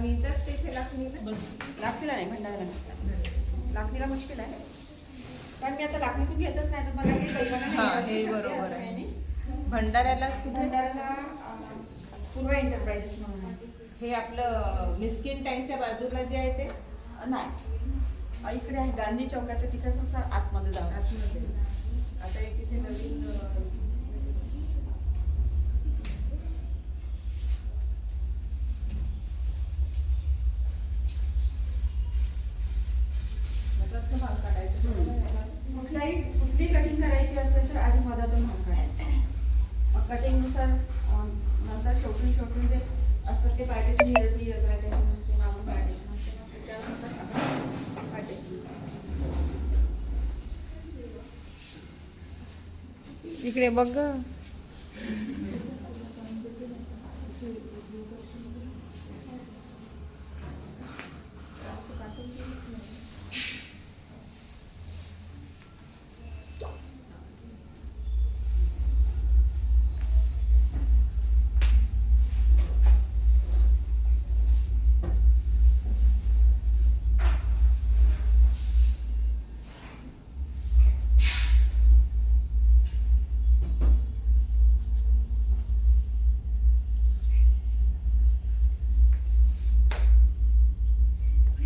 आम्ही तर तिथे लाखणीला लाखणीला नाही नाही. लाखणीला मुश्किल आहे कारण मी आता लाखणीतून घेतच नाही तर मला काही कल्पना नाही. भंडाऱ्याला कुठे भंडाऱ्याला पूर्वा एंटरप्राइजेस म्हणून आहे. हे आपलं मिस्किन टँकच्या बाजूला जे आहे ते नाही इकडे आहे गांधी चौकाच्या तिकडे थोडंसं आतमध्ये जावं आतमध्ये. आता एक इथे नवीन करायची असेल तर आधी मधातून भाग काढायचा. मग कटिंगनुसार नंतर शेवटी शेवटी जे असतात ते पार्टिशन इयरली पार्टिशन असते मागून पार्टिशन असते मग त्यानुसार आपण पार्टिशन इकडे बघ.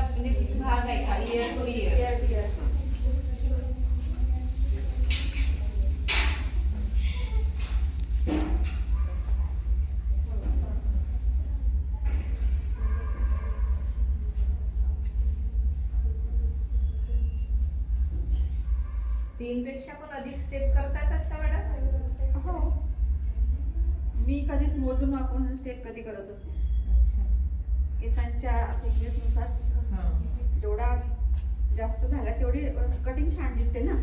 पहिला म्हणजे भाग आहे हा year to year Year to year. तीन पेक्षा पण अधिक स्टेप करता येतात का मॅडम. हो. मी कधीच मोजून आपण स्टेप कधी नाही अच्छा. केसांच्या थिकनेसनुसार हां जेवढा जास्त झाला तेवढी कटिंग छान दिसते ना.